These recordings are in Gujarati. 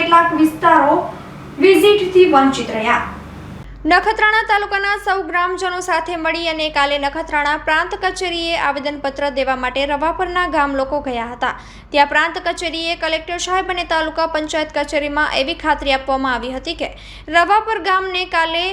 કેટલાક વિસ્તારો વિઝિટથી વંચિત રહ્યા. નખત્રાણા તાલુકાના સૌ ગ્રામજનો સાથે મળી અને કાલે નખત્રાણા પ્રાંત કચેરીએ આવેદનપત્ર દેવા માટે રવાપરના ગામ લોકો ગયા હતા. ત્યાં પ્રાંત કચેરીએ કલેક્ટર સાહેબ અને તાલુકા પંચાયત કચેરીમાં એવી ખાતરી આપવામાં આવી હતી કે રવાપર ગામને કાલે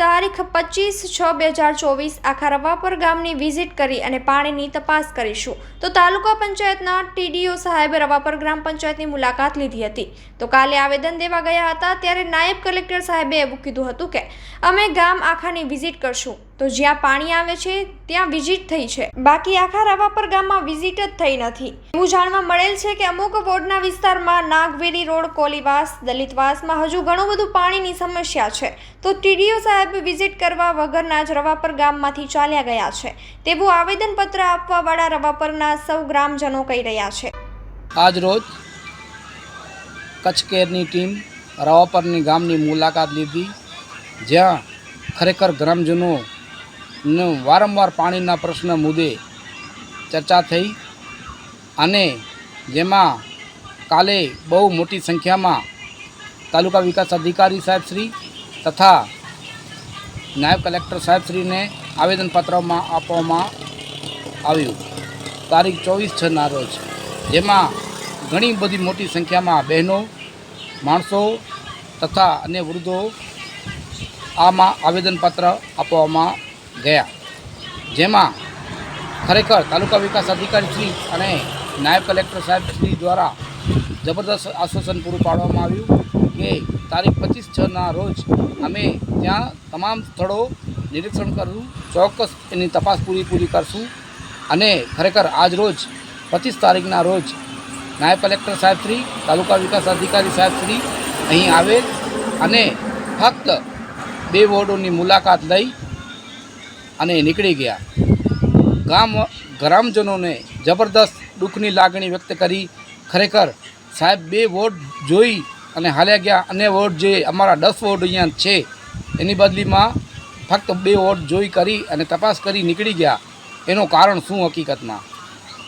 તારીખ પચીસ છ બે હજાર ચોવીસ આખા રવાપર ગામની વિઝિટ કરી અને પાણીની તપાસ કરીશું. તો તાલુકા પંચાયતના ટીડીઓ સાહેબે રવાપર ગ્રામ પંચાયતની મુલાકાત લીધી હતી. તો કાલે આવેદન દેવા ગયા હતા, ત્યારે નાયબ કલેક્ટર સાહેબે એવું કીધું હતું કે, અમે ગામ આખાની વિઝિટ કરશું. તો જ્યાં પાણી આવે છે, ત્યાં વિઝિટ થઈ છે. બાકી આખા રવાપર ગામમાં વિઝિટ જ થઈ નથી. એવું જાણવા મળેલ છે કે અમુક વોર્ડના વિસ્તારમાં નાગવેરી રોડ, કોલીવાસ, દલિતવાસમાં હજુ ઘણું બધું પાણીની સમસ્યા છે. તો ટીડીઓ સાહેબ વિઝિટ કરવા વગરના જ રવાપર ગામમાંથી ચાલ્યા ગયા છે. તેવું આવેદનપત્ર આપવાવાળા રવાપરના સૌ ગ્રામજનો કહી રહ્યા છે. આજ રોજ કચ્છ કેરની ટીમ રવાપરની ગામની મુલાકાત લીધી, જ્યાં ખરેખર ગ્રામજનો વારંવાર પાણીના પ્રશ્ન મુદ્દે ચર્ચા થઈ અને જેમાં કાલે બહુ મોટી સંખ્યામાં તાલુકા વિકાસ અધિકારી સાહેબશ્રી તથા નાયબ કલેક્ટર સાહેબશ્રીને આવેદનપત્રમાં આપવામાં આવ્યું. તારીખ ચોવીસ છના રોજ. જેમાં ઘણી બધી મોટી સંખ્યામાં બહેનો, માણસો તથા અને વૃદ્ધો આમાં આવેદનપત્ર આપવામાં ગયા. જેમાં ખરેખર તાલુકા વિકાસ અધિકારી શ્રી અને નાયબ કલેક્ટર સાહેબ શ્રી દ્વારા જબરદસ્ત આશ્વાસન પૂરું પાડવામાં આવ્યું કે તારીખ પચીસ છના રોજ અમે ત્યાં તમામ સ્થળો નિરીક્ષણ કરશું, ચોક્કસ એની તપાસ પૂરી પૂરી કરશું અને ખરેખર આજ રોજ, પચીસ તારીખના રોજ નાયબ કલેક્ટર સાહેબશ્રી તાલુકા વિકાસ અધિકારી સાહેબશ્રી અહીં આવે અને ફક્ત બે વોર્ડોની મુલાકાત લઈ અને નીકળી ગયા. ગામ ગ્રામજનોને જબરદસ્ત દુઃખની લાગણી વ્યક્ત કરી ખરેખર સાહેબ બે વોર્ડ જોઈ અને હાલ્યા ગયા. અને વોર્ડ જે અમારા દસ વોર્ડ અહીંયા છે, એની બદલીમાં ફક્ત બે વોર્ડ જોઈ કરી અને તપાસ કરી નીકળી ગયા. એનું કારણ શું હકીકતમાં?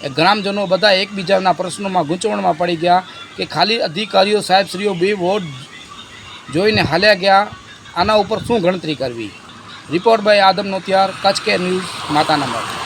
એ ગ્રામજનો બધા એકબીજાના પ્રશ્નોમાં ગૂંચવણમાં પડી ગયા કે ખાલી અધિકારીઓ સાહેબશ્રીઓ બે વોર્ડ જોઈને હાલ્યા ગયા. આના ઉપર શું ગણતરી કરવી? રિપોર્ટ બાય આદમ નોતિયાર કચ્છ કે ન્યૂઝ માતાના મઢ